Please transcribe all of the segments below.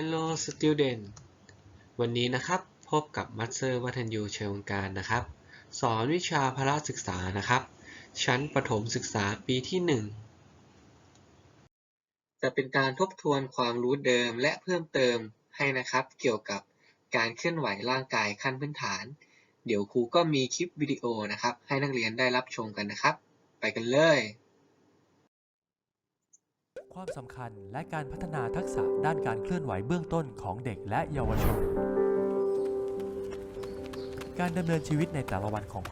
Hello Student วันนี้นะครับพบกับมัตเซอร์วัฒนยูเชิงการนะครับ สอนวิชาพละศึกษานะครับ ชั้นประถมศึกษาปีที่ 1 จะเป็นการทบทวนความรู้เดิมและเพิ่มเติมให้นะครับ เกี่ยวกับการเคลื่อนไหวร่างกายขั้นพื้นฐาน เดี๋ยวครูก็มีคลิปวิดีโอนะครับ ให้นักเรียนได้รับชมกันนะครับ ไปกันเลย ความสำคัญและการพัฒนาทักษะด้านการเคลื่อนไหวเบื้องต้นของเด็กและเยาวชน การดำเนินชีวิตในแต่ละวันของ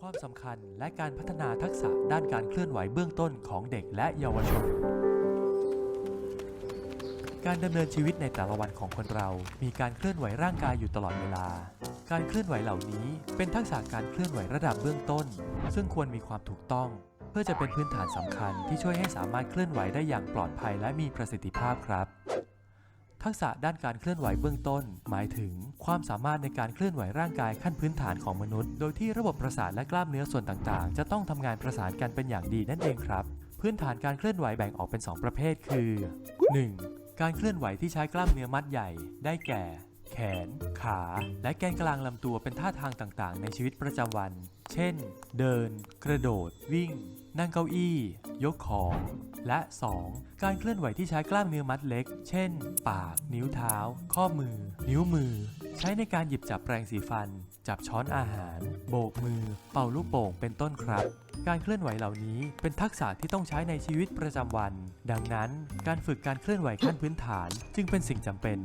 ความสำคัญและการพัฒนาทักษะด้านการเคลื่อนไหวเบื้องต้นของเด็กและเยาวชน การดำเนินชีวิตในแต่ละวันของคนเรา มีการเคลื่อนไหวร่างกายอยู่ตลอดเวลา การเคลื่อนไหวเหล่านี้ เป็นทักษะการเคลื่อนไหวระดับเบื้องต้น ซึ่งควรมีความถูกต้อง เพื่อจะเป็นพื้นฐานสำคัญที่ช่วยให้สามารถเคลื่อนไหวได้อย่างปลอดภัยและมีประสิทธิภาพครับ ทักษะด้านการเคลื่อนไหวเบื้องต้น หมายถึง ความสามารถในการเคลื่อนไหวร่างกายขั้นพื้นฐานของมนุษย์ โดยที่ระบบประสาทและกล้ามเนื้อส่วนต่างๆ จะต้องทำงานประสานกันเป็นอย่างดีนั่นเองครับ พื้นฐานการเคลื่อนไหวแบ่งออกเป็น 2 ประเภท คือ 1. การเคลื่อนไหวที่ใช้กล้ามเนื้อมัดใหญ่ ได้แก่ แขน ขา และแกนกลางลำตัวเป็นท่าทางต่างๆ ในชีวิตประจำวัน เช่น เดิน กระโดด วิ่ง นั่งเก้าอี้ ยกของ และ 2. การเคลื่อนไหวที่ใช้กล้ามเนื้อมัดเล็ก เช่น ปาก นิ้วเท้า ข้อมือ นิ้วมือ ใช้ในการหยิบจับแปรงสีฟัน จับช้อนอาหาร โบกมือ เป่าลูกโป่ง เป็นต้นครับ การเคลื่อนไหวเหล่านี้เป็นทักษะที่ต้องใช้ในชีวิตประจำวัน ดังนั้น การฝึกการเคลื่อนไหวขั้นพื้นฐาน จึงเป็นสิ่งจำเป็น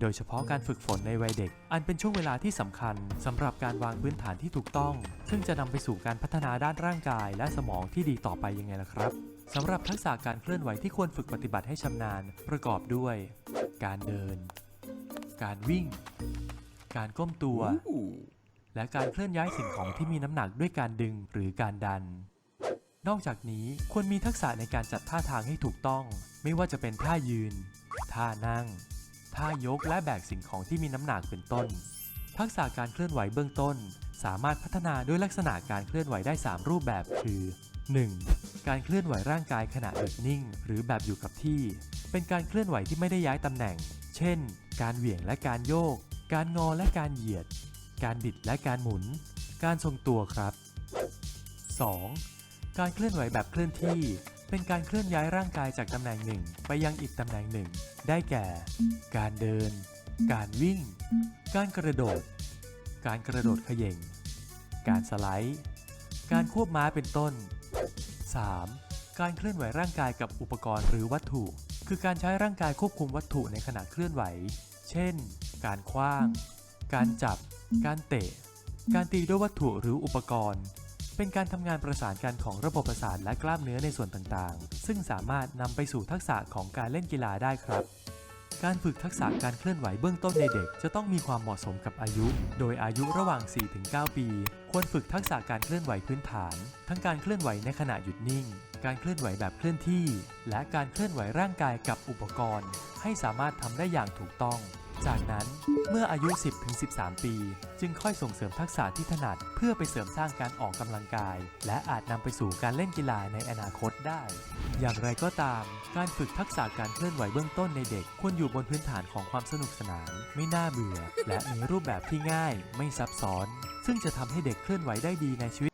โดยเฉพาะการฝึกฝนในวัยเด็ก อันเป็นช่วงเวลาที่สำคัญสำหรับการวางพื้นฐานที่ถูกต้อง ซึ่งจะนำไปสู่การพัฒนาด้านร่างกาย และสมองที่ดีต่อไปยังไงล่ะครับ สำหรับทักษะการเคลื่อนไหวที่ควรฝึกปฏิบัติให้ชำนาญประกอบด้วย การเดิน การวิ่ง การก้มตัว และการเคลื่อนย้ายสิ่งของที่มีน้ำหนักด้วยการดึงหรือการดัน นอกจากนี้ควรมีทักษะในการจัดท่าทางให้ถูกต้อง ไม่ว่าจะเป็นท่ายืน ท่านั่ง ท่ายกและแบกสิ่งของที่มีน้ำหนักเป็นต้น ทักษะการเคลื่อนไหวเบื้องต้น สามารถพัฒนาด้วยลักษณะการเคลื่อนไหวได้ 3 รูปแบบคือ 1. การเคลื่อนไหวร่างกายขณะหยุดนิ่ง หรือแบบอยู่กับที่ เป็นการเคลื่อนไหวที่ไม่ได้ย้ายตำแหน่ง เช่น การเหวี่ยงและการโยก การงอและการเหยียด การบิดและการหมุน การทรงตัวครับ 2. การเคลื่อนไหวแบบเคลื่อนที่ เป็นการเคลื่อนย้ายร่างกายจากตำแหน่งหนึ่งไปยังอีกตำแหน่งหนึ่ง ได้แก่ การเดิน การวิ่ง การกระโดด การกระโดดเขย่ง การสไลด์ การควบม้าเป็นต้น 3. การเคลื่อนไหวร่างกายกับอุปกรณ์หรือวัตถุ คือการใช้ร่างกายควบคุมวัตถุในขณะเคลื่อนไหว เช่น การคว้าง การจับ การเตะ การตีด้วยวัตถุหรืออุปกรณ์ เป็นการทำงานประสานกันของระบบประสาทและกล้ามเนื้อในส่วนต่างๆ ซึ่งสามารถนำไปสู่ทักษะของการเล่นกีฬาได้ครับ การฝึกทักษะการเคลื่อนไหวเบื้องต้นในเด็ก จะต้องมีความเหมาะสมกับอายุ โดยอายุระหว่าง 4-9 ปี ควรฝึกทักษะการเคลื่อนไหวพื้นฐาน ทั้งการเคลื่อนไหวในขณะหยุดนิ่ง การเคลื่อนไหวแบบเคลื่อนที่ และการเคลื่อนไหวร่างกายกับอุปกรณ์ ให้สามารถทำได้อย่างถูกต้อง จากนั้นเมื่ออายุ 10-13 ปี จึงค่อยส่งเสริมทักษะที่ถนัด เพื่อไปเสริมสร้างการออกกำลังกาย และอาจนำไปสู่การเล่นกีฬาในอนาคตได้ อย่างไรก็ตาม การฝึกทักษะการเคลื่อนไหวเบื้องต้นในเด็ก ควรอยู่บนพื้นฐานของความสนุกสนาน ไม่น่าเบื่อ และมีรูปแบบที่ง่าย ไม่ซับซ้อน ซึ่งจะทำให้เด็กเคลื่อนไหวได้ดีในชีวิต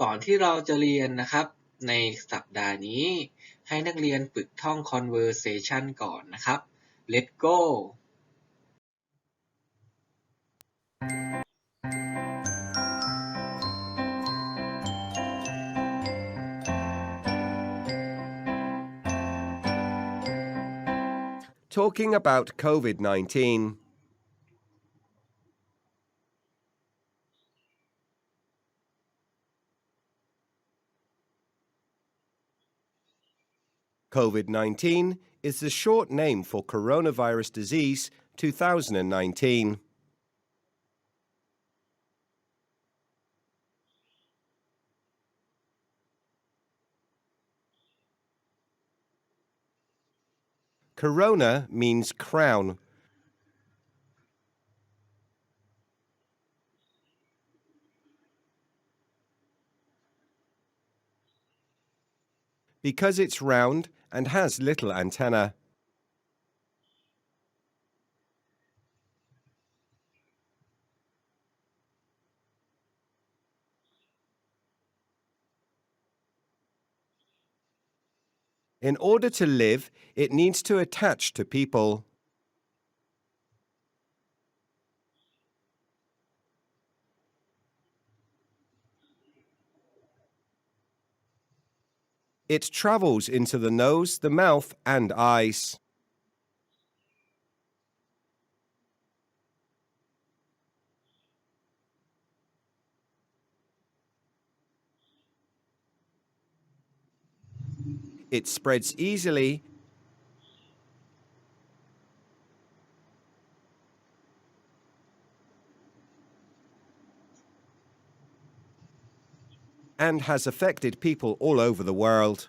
ก่อนที่เราจะเรียนนะครับ ในสัปดาห์นี้ ให้นักเรียนฝึกท่อง conversation ก่อนนะครับ let's go Talking about COVID 19. COVID 19 is the short name for coronavirus disease 2019. Corona means crown. Because it's round and has little antenna. In order to live, it needs to attach to people. It travels into the nose, the mouth, and eyes. It spreads easily and has affected people all over the world.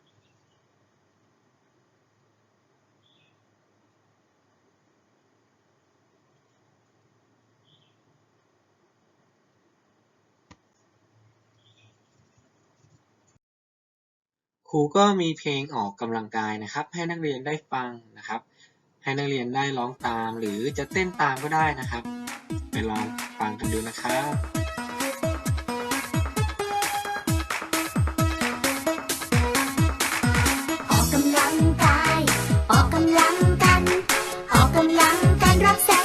ครูก็มีเพลงออกกำลังกายนะครับ ให้นักเรียนได้ฟังนะครับ ให้นักเรียนได้ร้องตามหรือจะเต้นตามก็ได้นะครับ ไปลองฟังกันดูนะครับำลั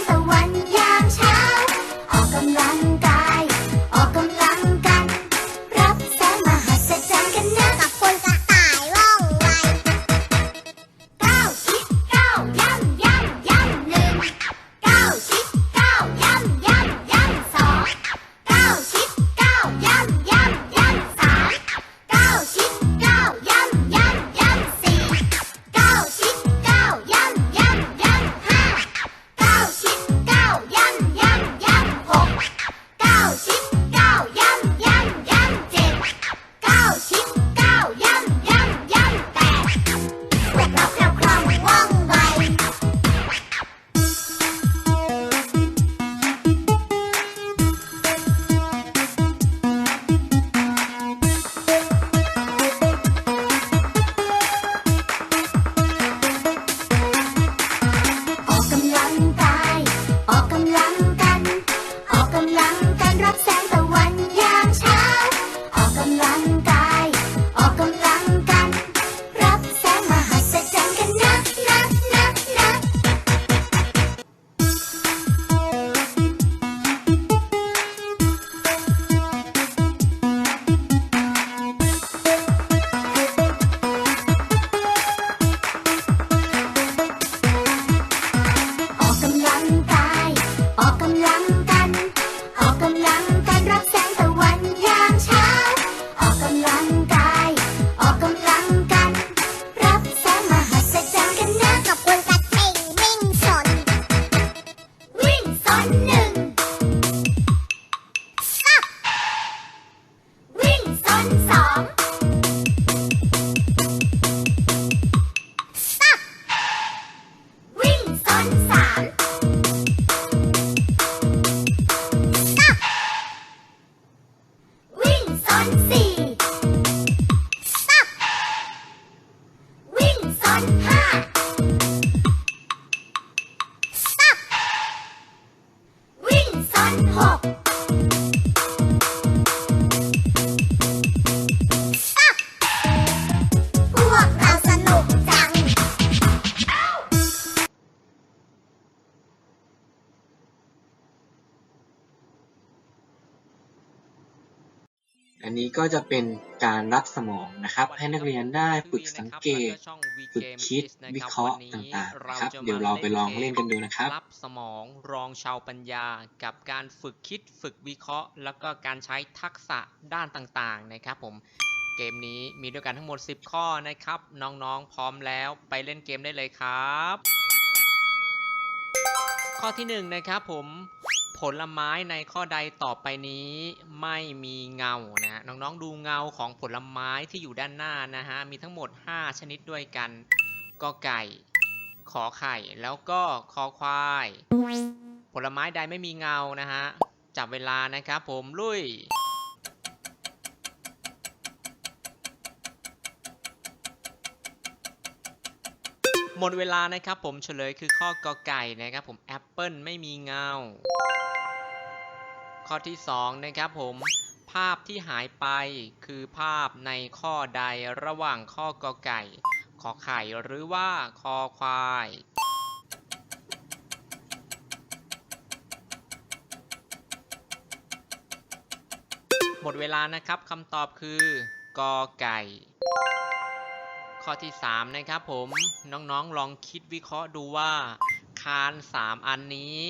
วิ่งสนสอง อันนี้ก็จะเป็นการรับสมองนะครับ ให้นักเรียนได้ฝึกสังเกต ฝึกคิดวิเคราะห์ต่างๆนะครับ เดี๋ยวเราไปลองเล่นกันดูนะครับ รับสมองรองชาวปัญญา กับการฝึกคิดฝึกวิเคราะห์ แล้วก็การใช้ทักษะด้านต่างๆนะครับผมเกมนี้มีด้วยกันทั้งหมด 10 ข้อนะครับ น้องๆ พร้อมแล้วไปเล่นเกมได้เลยครับ ข้อที่1นะครับผม ลไม้ในข้อใดต่อไปนี้ไม่มีเงานะฮะน้องๆดูเงาของผลไม้ที่อยู่ด้านหน้านะฮะมีทั้งหมด 5 ชนิดด้วยกันกอไก่ ขอไข่ แล้วก็คอควาย ผลไม้ใดไม่มีเงานะฮะจับเวลานะครับผมลุยหมดเวลานะครับผมเฉลยคือข้อกอไก่นะครับผมแอปเปิลไม่มีเงา ข้อที่ 2 นะครับผม ภาพที่หายไปคือภาพในข้อใดระหว่างข้อกอไก่ ขอไข่หรือว่าคอควายหมดเวลานะครับคำตอบคือกอไก่ ข้อที่ 3 นะครับผมน้องๆลองคิดวิเคราะห์ดูว่า คาน 3 อันนี้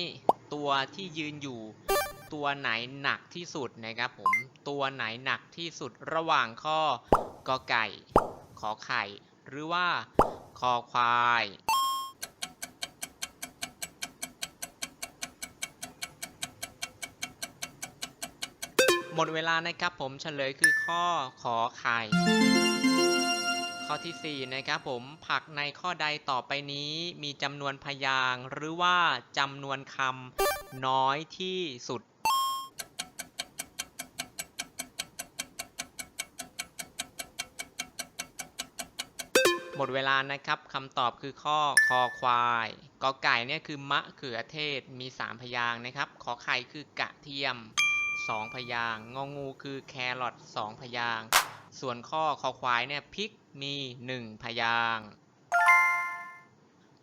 ตัวที่ยืนอยู่ ตัวไหนหนักที่สุดนะครับผมตัวไหนหนักที่สุดระหว่างข้อกอไก่ ขอไข่ หรือว่าคอควายหมดเวลานะครับผมเฉลยคือข้อขอไข่ ข้อที่ 4 นะครับผมผักในข้อใดต่อไปนี้มีจำนวนพยางหรือว่าจำนวนคำน้อยที่สุด หมดเวลานะครับคำตอบคือข้อคอควายกอไก่เนี่ยคือมะเขือเทศมี 3 พยางค์นะครับ ขอไข่คือกระเทียม 2 พยางค์งองูคือแครอท2พยางค์ส่วนข้อคอควายเนี่ยพริกมี 1 พยางค์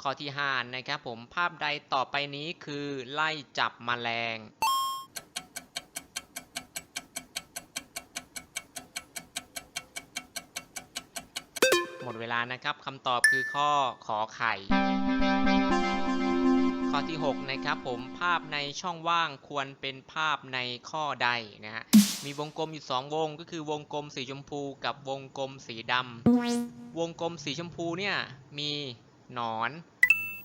ข้อที่5นะครับผมภาพใดต่อไปนี้คือไล่จับมแมลง ดเวลานะครับคำตอบคือข้อขอไข่ ข้อที่ 6 นะครับผมภาพในช่องว่างควรเป็นภาพในข้อใดนะฮะมีวงกลมอยู่ 2 วงก็คือวงกลมสีชมพูกับวงกลมสีดำวงกลมสีชมพูเนี่ยมีหนอน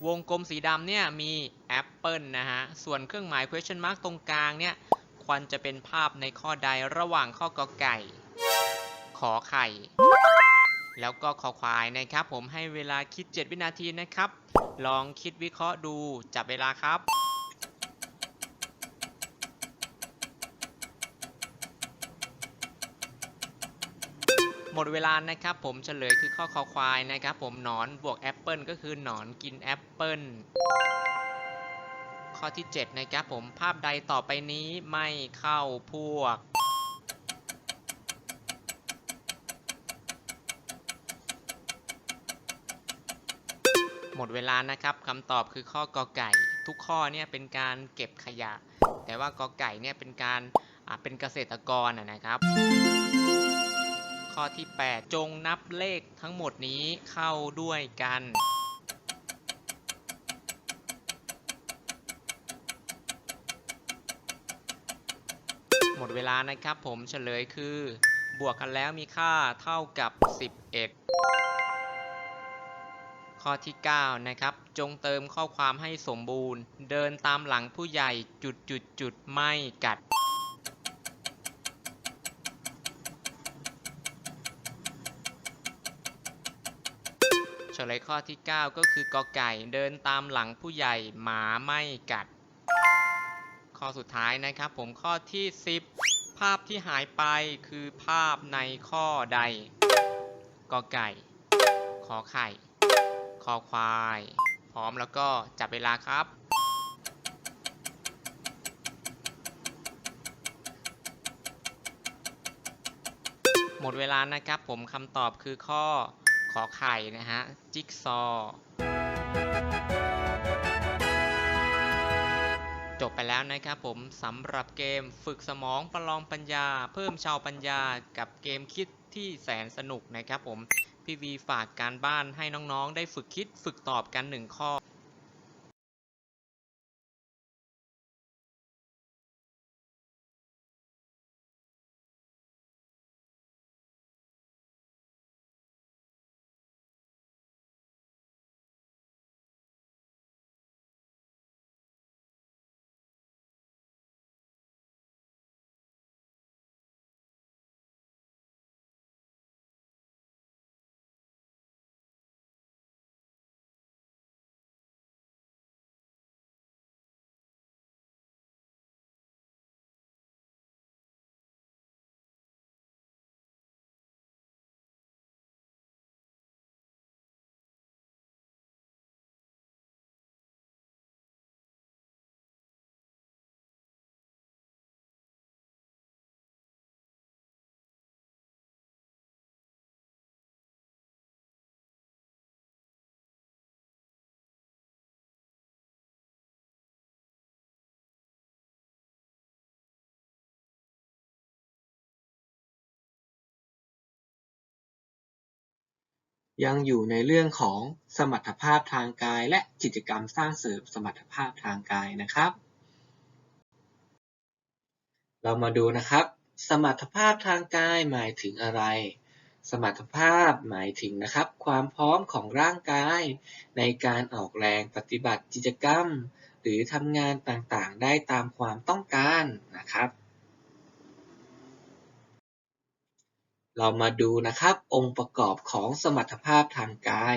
วงกลมสีดำเนี่ยมีแอปเปิลนะฮะส่วนเครื่องหมาย question mark ตรงกลางเนี่ยควรจะเป็นภาพในข้อใดระหว่างข้อกอไก่ ขอไข่ แล้วก็ขอควายนะครับ ผมให้เวลาคิด 7 วินาทีนะครับ ลองคิดวิเคราะห์ดูจับเวลาครับหมดเวลานะครับผมเฉลยคือข้อคอควายนะครับผมหนอนบวกแอปเปิลก็คือหนอนกินแอปเปิลข้อที่ 7 นะครับผมภาพใดต่อไปนี้ไม่เข้าพวก หมดเวลานะครับคำตอบคือข้อกอไก่ ทุกข้อเนี่ยเป็นการเก็บขยะ แต่ว่ากอไก่เนี่ยเป็นการเป็นเกษตรกรนะนะครับ ข้อที่ 8 จงนับเลขทั้งหมดนี้เข้าด้วยกันหมดเวลานะครับผมเฉลยคือบวกกันแล้วมีค่าเท่ากับ 11 ข้อที่ 9 นะครับ จงเติมข้อความให้สมบูรณ์ เดินตามหลังผู้ใหญ่จุดจุดจุดไม่กัด เฉลยข้อที่ 9 ก็คือกอไก่เดินตามหลังผู้ใหญ่หมาไม่กัด ข้อสุดท้ายนะครับผมข้อที่ 10 ภาพที่หายไปคือภาพในข้อใดกอไก่ ขอไข่ อควาย พร้อมแล้วก็จับเวลาครับ หมดเวลานะครับผมคำตอบคือข้อขอไข่นะฮะ จิ๊กซอ จบไปแล้วนะครับผมสำหรับเกมฝึกสมองประลองปัญญา เพิ่มชาวปัญญากับเกมคิดที่แสนสนุกนะครับผม พี่วีฝากการบ้านให้น้องๆ ได้ฝึกคิดฝึกตอบกันหนึ่งข้อ ยังอยู่ในเรื่องของสมรรถภาพทางกาย และกิจกรรมสร้างเสริมสมรรถภาพทางกายนะครับ เรามาดูนะครับ สมรรถภาพทางกายหมายถึงอะไร สมรรถภาพหมายถึงนะครับ ความพร้อมของร่างกาย ในการออกแรงปฏิบัติกิจกรรม หรือทำงานต่างๆ ได้ตามความต้องการนะครับ เรามาดูนะครับ องค์ประกอบของสมรรถภาพทางกาย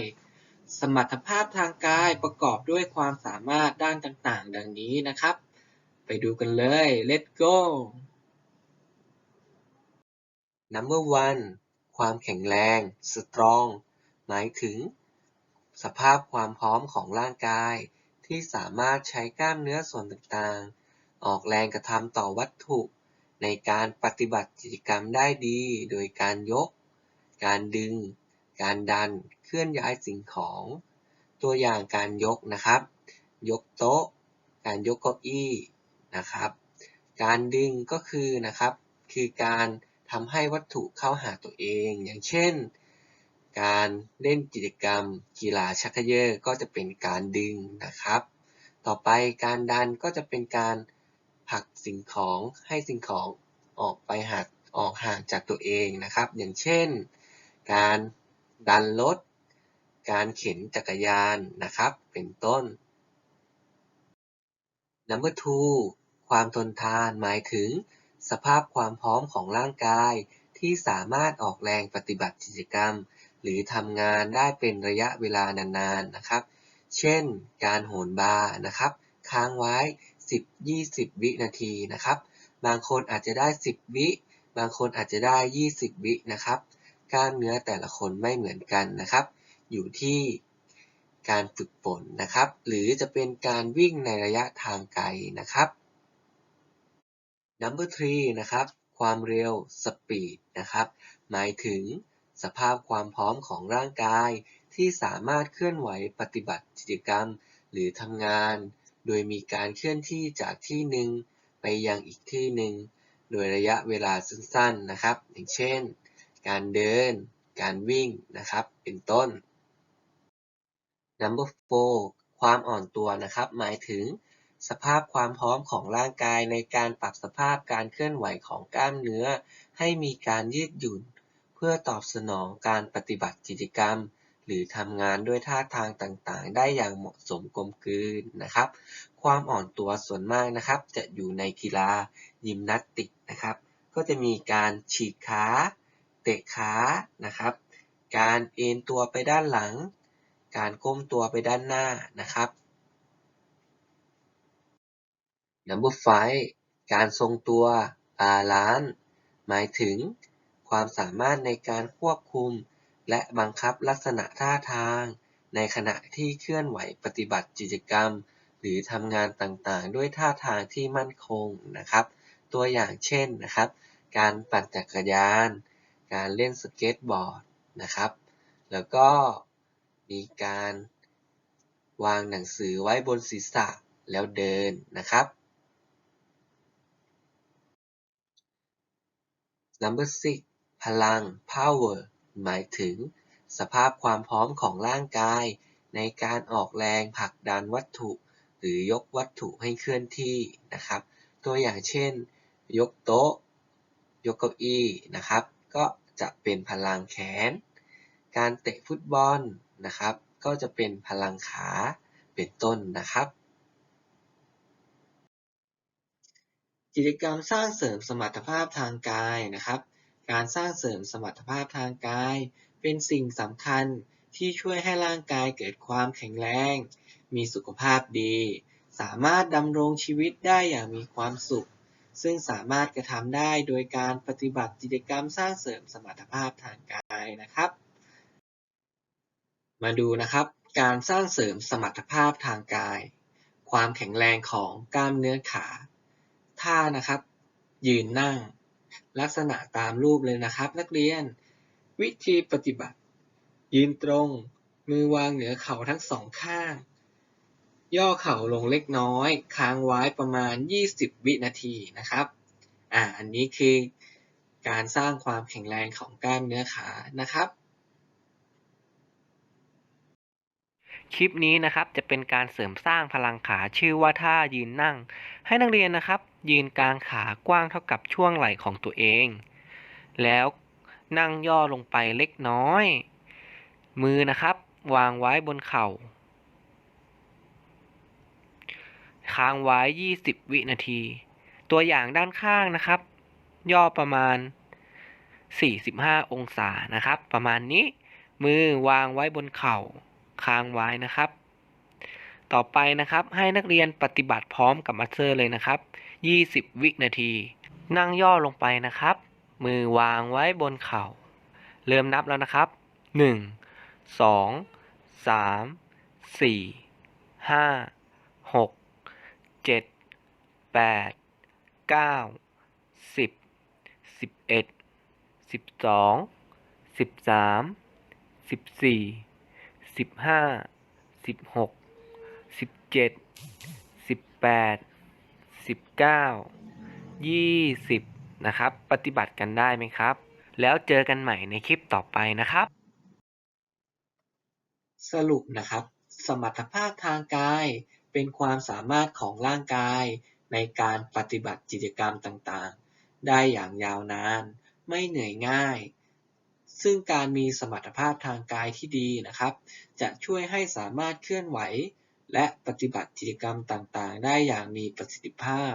สมรรถภาพทางกายประกอบด้วยความสามารถด้านต่างๆ ดังนี้นะครับ ไปดูกันเลย let's go number one ความแข็งแรง strong หมายถึง สภาพความพร้อมของร่างกาย ที่สามารถใช้กล้ามเนื้อส่วนต่างๆ ออกแรงกระทำต่อวัตถุ ในการปฏิบัติกิจกรรมได้ดี โดยการยก การดึง การดัน เคลื่อนย้ายสิ่งของ ตัวอย่างการยกนะครับ ยกโต๊ะ การยกเก้าอี้นะครับ การดึงก็คือนะครับ คือการทำให้วัตถุเข้าหาตัวเอง อย่างเช่น การเล่นกิจกรรม กีฬาชักเย่อก็จะเป็นการดึงนะครับ ต่อไปการดันก็จะเป็นการ ผลักสิ่งของให้สิ่งของออกไปหักออกห่างจากตัวเองนะครับ อย่างเช่น การดันรถ การเข็นจักรยานนะครับ เป็นต้น Number two ความทนทานหมายถึง สภาพความพร้อมของร่างกายที่สามารถออกแรงปฏิบัติกิจกรรม หรือทำงานได้เป็นระยะเวลานานๆนะครับ เช่น การโหนบาร์นะครับ ค้างไว้ 10-20 วินาทีนะครับ บางคนอาจจะได้ 10 วิ บางคนอาจจะได้ 20 วินะครับ กล้ามเนื้อแต่ละคนไม่เหมือนกันนะครับ อยู่ที่การฝึกฝนนะครับ หรือจะเป็นการวิ่งในระยะทางไกลนะครับ Number three นะครับ ความเร็ว speed นะครับ หมายถึงสภาพความพร้อมของร่างกายที่สามารถเคลื่อนไหวปฏิบัติกิจกรรม หรือทำงาน โดยมีการเคลื่อนที่จากที่หนึ่งไปยังอีกที่หนึ่งโดยระยะเวลาสั้นๆนะครับ อย่างเช่น การเดิน การวิ่งนะครับ เป็นต้น Number four ความอ่อนตัวนะครับ หมายถึงสภาพความพร้อมของร่างกายในการปรับสภาพการเคลื่อนไหวของกล้ามเนื้อ ให้มีการยืดหยุ่น เพื่อตอบสนองการปฏิบัติกิจกรรม หรือทำงานด้วยท่าทางต่างๆ ได้อย่างเหมาะสมกลมกลืนนะครับ ความอ่อนตัวส่วนมากนะครับ จะอยู่ในกีฬายิมนาสติกนะครับ ก็จะมีการฉีกขา เตะขานะครับ การเอนตัวไปด้านหลัง การก้มตัวไปด้านหน้านะครับ Number five การทรงตัว balance หมายถึงความสามารถในการควบคุม และบังคับลักษณะท่าทาง ในขณะที่เคลื่อนไหวปฏิบัติกิจกรรม หรือทำงานต่างๆ ด้วยท่าทางที่มั่นคงนะครับ ตัวอย่างเช่นนะครับ การปั่นจักรยาน การเล่นสเก็ตบอร์ดนะครับ แล้วก็มีการวางหนังสือไว้บนศีรษะแล้วเดินนะครับ Number six พลัง power หมายถึง สภาพความพร้อมของร่างกาย ในการออกแรงผลักดันวัตถุ หรือยกวัตถุให้เคลื่อนที่นะครับ ตัวอย่างเช่น ยกโต๊ะ ยกเก้าอี้นะครับ ก็จะเป็นพลังแขน การเตะฟุตบอลนะครับ ก็จะเป็นพลังขาเป็นต้นนะครับกิจกรรมสร้างเสริมสมรรถภาพทางกายนะครับ การสร้างเสริมสมรรถภาพทางกาย เป็นสิ่งสำคัญที่ช่วยให้ร่างกายเกิดความแข็งแรง มีสุขภาพดี สามารถดำรงชีวิตได้อย่างมีความสุข ซึ่งสามารถกระทำได้โดยการปฏิบัติกิจกรรมสร้างเสริมสมรรถภาพทางกายนะครับ มาดูนะครับ การสร้างเสริมสมรรถภาพทางกาย ความแข็งแรงของกล้ามเนื้อขา ท่านะครับ ยืนนั่ง ลักษณะตามรูปเลยนะครับ นักเรียน วิธีปฏิบัติ ยืนตรง มือวางเหนือเข่าทั้งสองข้าง ย่อเข่าลงเล็กน้อย ค้างไว้ประมาณ 20 วินาทีนะครับอ่าอันนี้คือการสร้างความแข็งแรงของกล้ามเนื้อขานะครับ คลิปนี้นะครับจะเป็นการเสริมสร้างพลังขาชื่อว่าท่ายืนนั่ง ให้นักเรียนนะครับ ยืนกลางขากว้างเท่ากับช่วงไหล่ของตัวเอง แล้วนั่งย่อลงไปเล็กน้อย มือนะครับ วางไว้บนเข่า ค้างไว้ 20 วินาที ตัวอย่างด้านข้างนะครับ ย่อประมาณ 45 องศานะครับ ประมาณนี้ มือวางไว้บนเข่า ค้างไว้นะครับ ต่อไปนะครับให้นักเรียนปฏิบัติพร้อมกับมัสเซอร์เลยนะครับ 20 วินาที นั่งย่อลงไปนะครับ มือวางไว้บนเข่า เริ่มนับแล้วนะครับ 1 2 3 4 5 6 7 8 9 10 11 12 13 14 15 16 17 18 19 20นะครับ ปฏิบัติกันได้ไหมครับ แล้วเจอกันใหม่ในคลิปต่อไปนะครับ สรุปนะครับ สมรรถภาพทางกายเป็นความสามารถของร่างกายในการปฏิบัติกิจกรรมต่างๆ ได้อย่างยาวนาน ไม่เหนื่อยง่าย ซึ่งการมีสมรรถภาพทางกายที่ดีนะครับ จะช่วยให้สามารถเคลื่อนไหว และปฏิบัติกิจกรรมต่างๆ ได้อย่างมีประสิทธิภาพ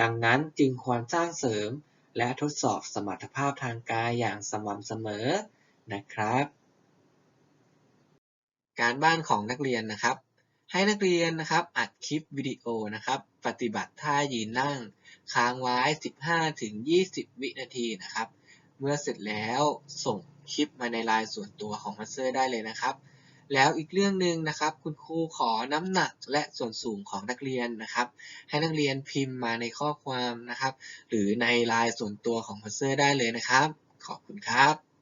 ดังนั้นจึงควรสร้างเสริม และทดสอบสมรรถภาพทางกายอย่างสม่ำเสมอนะครับ การบ้านของนักเรียนนะครับ ให้นักเรียนนะครับอัดคลิปวิดีโอนะครับ ปฏิบัติท่ายืนนั่ง ค้างไว้ 15-20 วินาทีนะครับ เมื่อเสร็จแล้วส่ง คลิปมาในไลน์ส่วนตัวของมาสเตอร์ได้เลยนะครับ แล้วอีกเรื่องหนึ่งนะครับ คุณครูขอน้ำหนักและส่วนสูงของนักเรียนนะครับ ให้นักเรียนพิมพ์มาในข้อความนะครับ หรือในไลน์ส่วนตัวของมาสเตอร์ได้เลยนะครับ ขอบคุณครับ